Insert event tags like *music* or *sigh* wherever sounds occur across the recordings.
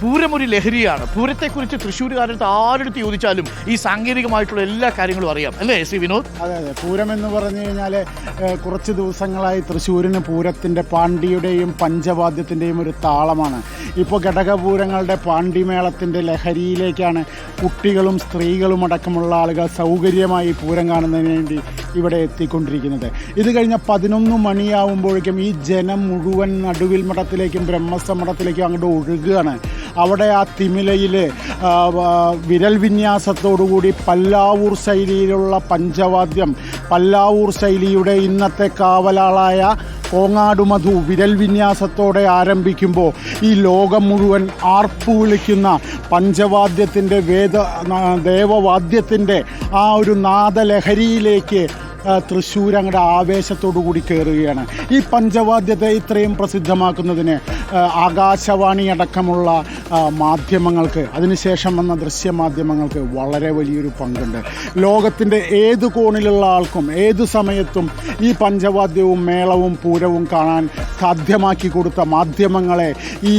പൂരം ഒരു ലഹരിയാണ്. പൂരത്തെക്കുറിച്ച് തൃശ്ശൂരുകാരടുത്ത് ആരെടുത്ത് ചോദിച്ചാലും ഈ സാങ്കേതികമായിട്ടുള്ള എല്ലാ കാര്യങ്ങളും അറിയാം. അല്ലേ സി വിനോദ്? അതെ അതെ. പൂരം എന്ന് പറഞ്ഞു കഴിഞ്ഞാൽ കുറച്ച് ദിവസങ്ങളായി തൃശ്ശൂരിന് പൂരത്തിന്റെ പാണ്ഡിയുടെയും പഞ്ചവാദ്യത്തിന്റെയും ഒരു താളമാണ്. ഇപ്പോൾ ഘടകപൂരങ്ങളുടെ പാണ്ഡിമേളത്തിന്റെ ലഹരിയിലേക്കാണ് കുട്ടികളും സ്ത്രീകളും അടക്കമുള്ള ആളുകൾ സൗകര്യമായി പൂരം കാണുന്നതിന് വേണ്ടി ഇവിടെ എത്തിക്കൊണ്ടിരിക്കുന്നത്. ഇത് കഴിഞ്ഞ പതിനൊന്ന് മണിയാവുമ്പോഴേക്കും ഈ ജനം മുഴുവൻ നടുവിൽ മഠത്തിലേക്കും ബ്രഹ്മസമഠത്തിലേക്കും അങ്ങോട്ട് ഒഴുകുകയാണ് അവിടെ ആ തിമിലയിൽ വിരൽ വിന്യാസത്തോടുകൂടി പല്ലാവൂർ ശൈലിയിലുള്ള പഞ്ചവാദ്യം പല്ലാവൂർ ശൈലിയുടെ ഇന്നത്തെ കാവലാളായ കോങ്ങാടുമധു വിരൽ വിന്യാസത്തോടെ ആരംഭിക്കുമ്പോൾ ഈ ലോകം മുഴുവൻ ആർപ്പു വിളിക്കുന്ന പഞ്ചവാദ്യത്തിന്റെ വേദ ദേവവാദ്യത്തിന്റെ ആ ഒരു നാദലഹരിയിലേക്ക് തൃശ്ശൂർ അങ്ങോട്ട് ആവേശത്തോടു കൂടി കയറുകയാണ്. ഈ പഞ്ചവാദ്യത്തെ ഇത്രയും പ്രസിദ്ധമാക്കുന്നതിന് ആകാശവാണി അടക്കമുള്ള മാധ്യമങ്ങൾക്ക് അതിനുശേഷം വന്ന ദൃശ്യ ദൃശ്യമാധ്യമങ്ങൾക്ക് വളരെ വലിയൊരു പങ്കുണ്ട്. ലോകത്തിന്റെ ഏത് കോണിലുള്ള ആൾക്കും ഏത് സമയത്തും ഈ പഞ്ചവാദ്യവും മേളവും പൂരവും കാണാൻ സാധ്യമാക്കി കൊടുത്ത മാധ്യമങ്ങളെ ഈ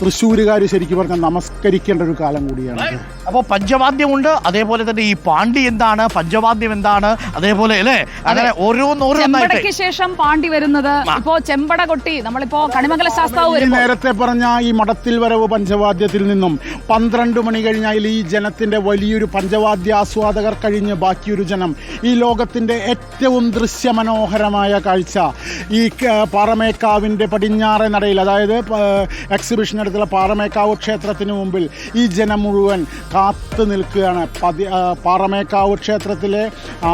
തൃശ്ശൂരുകാർ ശരിക്കും പറഞ്ഞാൽ നമസ്കരിക്കേണ്ട ഒരു കാലം കൂടിയാണ് അപ്പോൾ പഞ്ചവാദ്യമുണ്ട്. അതേപോലെ തന്നെ ഈ പാണ്ഡി എന്താണ്? പഞ്ചവാദ്യം എന്താണ്? അതേപോലെ അല്ലേ? അങ്ങനെ ഓരോന്നോരോന്നായിട്ട്. ശേഷം പാണ്ഡി വരുന്നത്. ഇപ്പോ ചെമ്പട കൊട്ടി നമ്മളിപ്പോ കണിമംഗല ശാസ്താവ് നേരത്തെ പറഞ്ഞ ഈ മഠത്തിൽ വരവ് പഞ്ചവാദ്യത്തിൽ നിന്നും പന്ത്രണ്ട് മണി കഴിഞ്ഞാൽ ഈ ജനത്തിന്റെ വലിയൊരു പഞ്ചവാദ്യ ആസ്വാദകർ കഴിഞ്ഞ് ബാക്കിയൊരു ജനം. ഈ ലോകത്തിന്റെ ഏറ്റവും ദൃശ്യമനോഹരമായ കാഴ്ച. ഈ പാറമേക്കാവിന്റെ പടിഞ്ഞാറെ നടയിൽ അതായത് എക്സിബിഷൻ അടുത്തുള്ള പാറമേക്കാവ് ക്ഷേത്രത്തിന് മുമ്പിൽ ഈ ജനം മുഴുവൻ കാത്തു നിൽക്കുകയാണ്. പതി പാറമേക്കാവ് ക്ഷേത്രത്തിലെ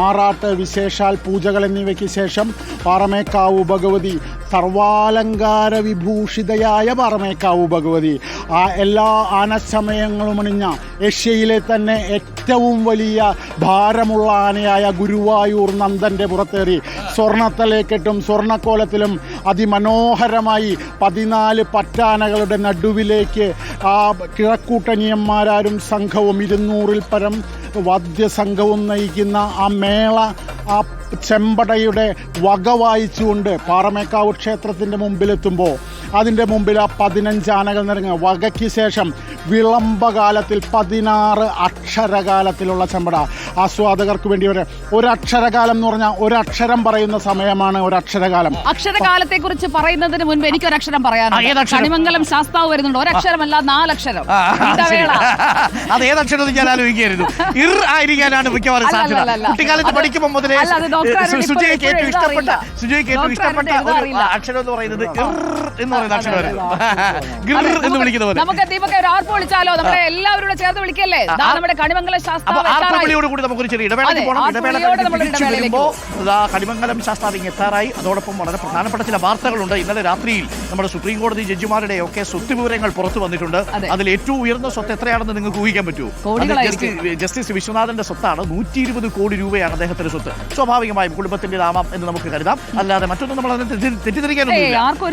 ആറാട്ട് വിശേഷാൽ പൂജകൾ എന്നിവയ്ക്ക് ശേഷം പാറമേക്കാവ് ഭഗവതി സർവാലങ്കാര വിഭൂഷിതയായ പാറമേക്കാവ് ഭഗവതി. ആ എല്ലാ ആനസമയങ്ങളും അണിഞ്ഞ ഏഷ്യയിലെ തന്നെ ഏറ്റവും വലിയ ഭാരമുള്ള ആനയായ ഗുരുവായൂർ നന്ദന്റെ പുറത്തേറി. സ്വർണത്തലേക്കെട്ടും സ്വർണക്കോലത്തിലും അതിമനോഹരമായി പതിനാല് പറ്റാനകളുടെ നടുവിലേക്ക് ആ കിഴക്കൂട്ടനിയന്മാരാരും സംഘവും ഇരുന്നൂറിൽ പരം വാദ്യസംഘവും നയിക്കുന്ന ആ മേള ആ ചെമ്പടയുടെ വക വായിച്ചുകൊണ്ട് പാറമേക്കാവ് ക്ഷേത്രത്തിന്റെ മുമ്പിലെത്തുമ്പോൾ അതിന്റെ മുമ്പിൽ ആ പതിനഞ്ച് ആനകൾ നിറങ്ങുക വകയ്ക്ക് ശേഷം വിളംബകാലത്തിൽ പതിനാറ് അക്ഷരകാലത്തിലുള്ള ചെമ്പട. ആസ്വാദകർക്ക് വേണ്ടി ഒരു ഒരക്ഷരകാലം എന്ന് പറഞ്ഞാൽ ഒരക്ഷരം പറയുന്ന സമയമാണ് ഒരക്ഷരകാലം. അക്ഷരകാലത്തെ കുറിച്ച് പറയുന്നതിന് മുൻപ് എനിക്ക് ഒരക്ഷരം പറയാനുള്ളത് പറയാനുണ്ട്? കണിമംഗലം ശാസ്താവ് വരുന്നുണ്ട്. ഒരക്ഷരമല്ല നാലക്ഷരം. അത് ഏതക്ഷരം ഞാൻ ആലോചിക്കായിരുന്നു ഇർ ആയിരിക്കാനാണ് മിക്കവാറും സാധ്യത. കുട്ടിക്കാലത്ത് പഠിക്കുമ്പോൾ മുതലേ സുജയ്ക്ക് ഏറ്റവും ഇഷ്ടപ്പെട്ട. സുജയ്ക്ക് ഏറ്റവും ഇഷ്ടപ്പെട്ട ഒരു അക്ഷരം എന്ന് പറയുന്നത് ഇർ എന്ന് പറയുന്ന അക്ഷരമായിരുന്നു *laughs* ഗിർ എന്ന് നമുക്ക് വിളിക്കുന്ന പോലെ. നമുക്ക് ദീപക ഒരു ആർപ്പ് വിളിച്ചാലോ? നമ്മളെ എല്ലാവരും ചേർത്ത് വിളിക്കല്ലേ? ദാ നമ്മുടെ കണിമംഗലം അപ്പൊ ശാസ്താവ് ആർപ്പ് എത്താറായി. കൂടി നമുക്കൊരു ചെറിയ ഇടവേളയ്ക്ക് പോകണം ഇടവേള വരുമ്പോൾ ഇതാ കടിമംഗലം ശാസ്താവിങ് എത്താറായി. അതോടൊപ്പം വളരെ പ്രധാനപ്പെട്ട ചില വാർത്തകളുണ്ട്. ഇന്നലെ രാത്രിയിൽ നമ്മുടെ സുപ്രീം കോടതി ജഡ്ജിമാരുടെ ഒക്കെ സ്വത്ത് വിവരങ്ങൾ പുറത്തു വന്നിട്ടുണ്ട്. അതിൽ ഏറ്റവും ഉയർന്ന സ്വത്ത് എത്രയാണെന്ന് നിങ്ങൾക്ക് ഊഹിക്കാൻ പറ്റുമോ? ജസ്റ്റിസ് വിശ്വനാഥന്റെ സ്വത്താണ്. നൂറ്റി ഇരുപത് കോടി രൂപയാണ് അദ്ദേഹത്തിന്റെ സ്വത്ത്. സ്വാഭാവികമായും കുടുംബത്തിന്റെ നാമം എന്ന് നമുക്ക് കരുതാം. അല്ലാതെ മറ്റൊന്നും നമ്മൾ അതിനെ തെറ്റി- തെറ്റിദ്ധരിക്കാനൊന്നുമില്ല. ഏയ്, ആർക്കും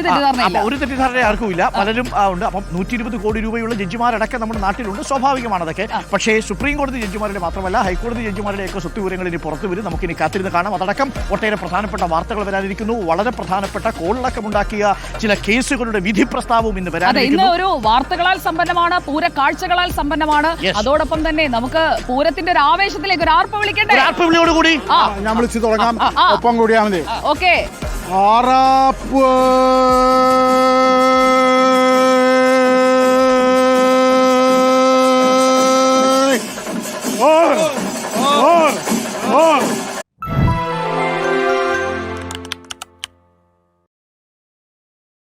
ഒരു തെറ്റിദ്ധാരണ ആർക്കും ഇല്ല പലരും ആ, ഉണ്ട്. അപ്പം നൂറ്റി ഇരുപത് കോടി രൂപയുള്ള ജഡ്ജിമാരടക്കം നമ്മുടെ നാട്ടിലുണ്ട്. സ്വാഭാവികമാണ് അതൊക്കെ. പക്ഷേ സുപ്രീം കോടതി ജഡ്ജിമാരുടെ മാത്രമല്ല ഹൈക്കോടതി ജഡ്ജിമാരുടെ ഒക്കെ സ്വത്ത് വിവരങ്ങൾ ഇനി പുറത്തു വരും. നമുക്കിനി കാത്തിരുന്ന് കാണാം. അതടക്കം ഒട്ടേറെ പ്രധാനപ്പെട്ട വാർത്തകൾ വരാനിരിക്കുന്നു. വളരെ പ്രധാനപ്പെട്ട കോളിളക്കമുണ്ടാക്കിയ ചില കേസുകളുടെ വിധി പ്രസ്താവവും ഇന്ന് വരാനിരിക്കുന്നു. ഒരു വാർത്തകളാൽ സമ്പന്നമാണ് പൂര കാഴ്ചകളാൽ സമ്പന്നമാണ്. അതോടൊപ്പം തന്നെ നമുക്ക് പൂരത്തിന്റെ ഒരു ആവേശത്തിലേക്ക് ഒരു ആർപ്പ് വിളിക്കണ്ടേ? ആർപ്പ് വിളിയോട് ആ. ഞാൻ വിളിച്ചു തുടങ്ങാം. ഒപ്പം കൂടിയാ മതി. ഓക്കെ. ആറാപ്പ് Hor! Hor!